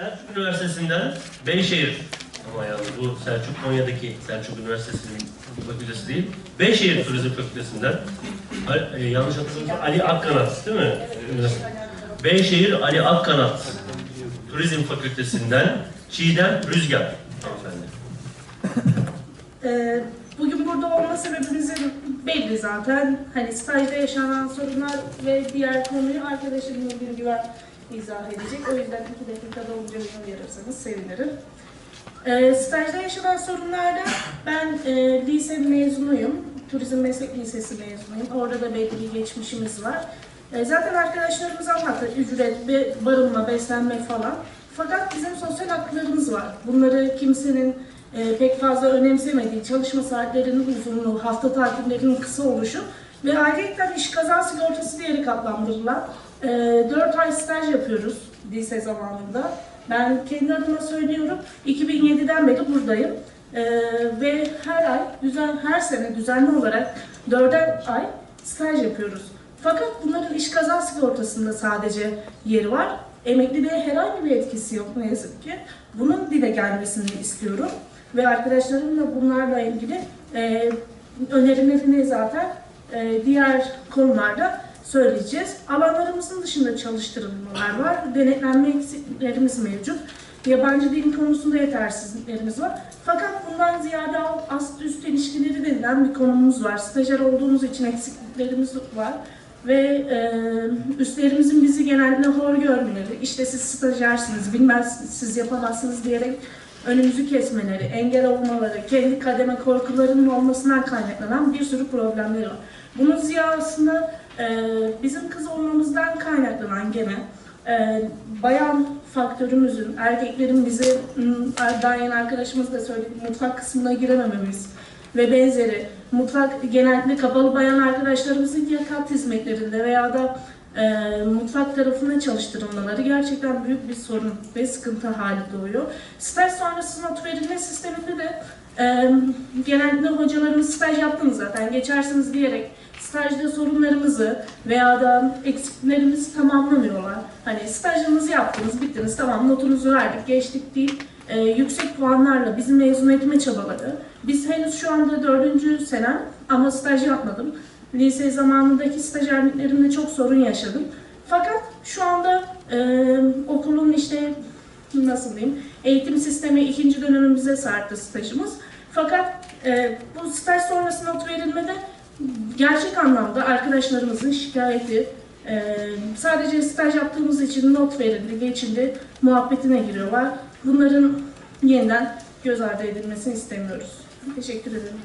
Selçuk Üniversitesi'nden Beyşehir ama yalnız bu Selçuk Konya'daki Selçuk Üniversitesi'nin fakültesi değil. Beyşehir Turizm Fakültesi'nden e, yanlış hatırlamıyorsam Ali Akkanat değil mi? Beyşehir Ali Akkanat Turizm Fakültesinden Çiğdem Rüzgar hanımefendi. Ee, bugün burada olma sebebimizin belli zaten. Hani stajda yaşanan sorunlar ve diğer konuyu arkadaşım bir güven izah edecek. O yüzden iki dakikada olunca beni uyarırsanız sevinirim. Ee, stajda yaşanan sorunlarda ben e, lise mezunuyum. Turizm Meslek Lisesi mezunuyum. Orada da belli bir geçmişimiz var. E, zaten arkadaşlarımız anlattı. Ücret, barınma, beslenme falan. Fakat bizim sosyal haklarımız var. Bunları kimsenin e, pek fazla önemsemediği, çalışma saatlerinin uzunluğu, hafta tatillerinin kısa oluşu ve ayrıca iş kaza sigortası diyerek adlandırılan e, 4 ay staj yapıyoruz lise zamanında. Ben kendi adıma söylüyorum, 2007'den beri buradayım. E, ve her ay, düzen, her sene düzenli olarak 4'er ay staj yapıyoruz. Fakat bunların iş kaza sigortasında sadece yeri var. Emekliliğe herhangi bir etkisi yok ne yazık ki. Bunun dile gelmesini istiyorum. Ve arkadaşlarımla bunlarla ilgili e, önerilerini zaten e, diğer konularda söyleyeceğiz. Alanlarımızın dışında çalıştırılmalar var. Denetlenme eksiklerimiz mevcut. Yabancı dil konusunda yetersizliklerimiz var. Fakat bundan ziyade ast üst ilişkileri denilen bir konumuz var. Stajyer olduğumuz için eksikliklerimiz var. Ve e, üstlerimizin bizi genellikle hor görmeleri, işte siz stajyersiniz, bilmez siz yapamazsınız diyerek önümüzü kesmeleri, engel olmaları, kendi kademe korkularının olmasından kaynaklanan bir sürü problemleri var. Bunun ziyasında e, bizim kız olmamızdan kaynaklanan gene e, bayan faktörümüzün, erkeklerin bizi, Dayan arkadaşımız da söyledi, mutfak kısmına giremememiz ve benzeri mutfak genellikle kapalı bayan arkadaşlarımızın yakat hizmetlerinde veya da e, mutfak tarafına çalıştırılmaları gerçekten büyük bir sorun ve sıkıntı hali doğuyor. Staj sonrası not verilme sisteminde de e, genellikle hocalarımız staj yaptınız zaten geçersiniz diyerek stajda sorunlarımızı veya da eksiklerimizi tamamlamıyorlar. Hani stajınızı yaptınız, bittiniz, tamam notunuzu verdik, geçtik değil. E, yüksek puanlarla bizim mezun etme çabaları. Biz henüz şu anda dördüncü senem ama staj yapmadım. Lise zamanındaki stajyerliklerimde çok sorun yaşadım. Fakat şu anda e, okulun işte nasıl diyeyim eğitim sistemi ikinci dönemimize sarktı stajımız. Fakat e, bu staj sonrası not verilmede gerçek anlamda arkadaşlarımızın şikayeti e, sadece staj yaptığımız için not verildi, geçildi muhabbetine giriyorlar. Bunların yeniden göz ardı edilmesini istemiyoruz. Teşekkür ederim.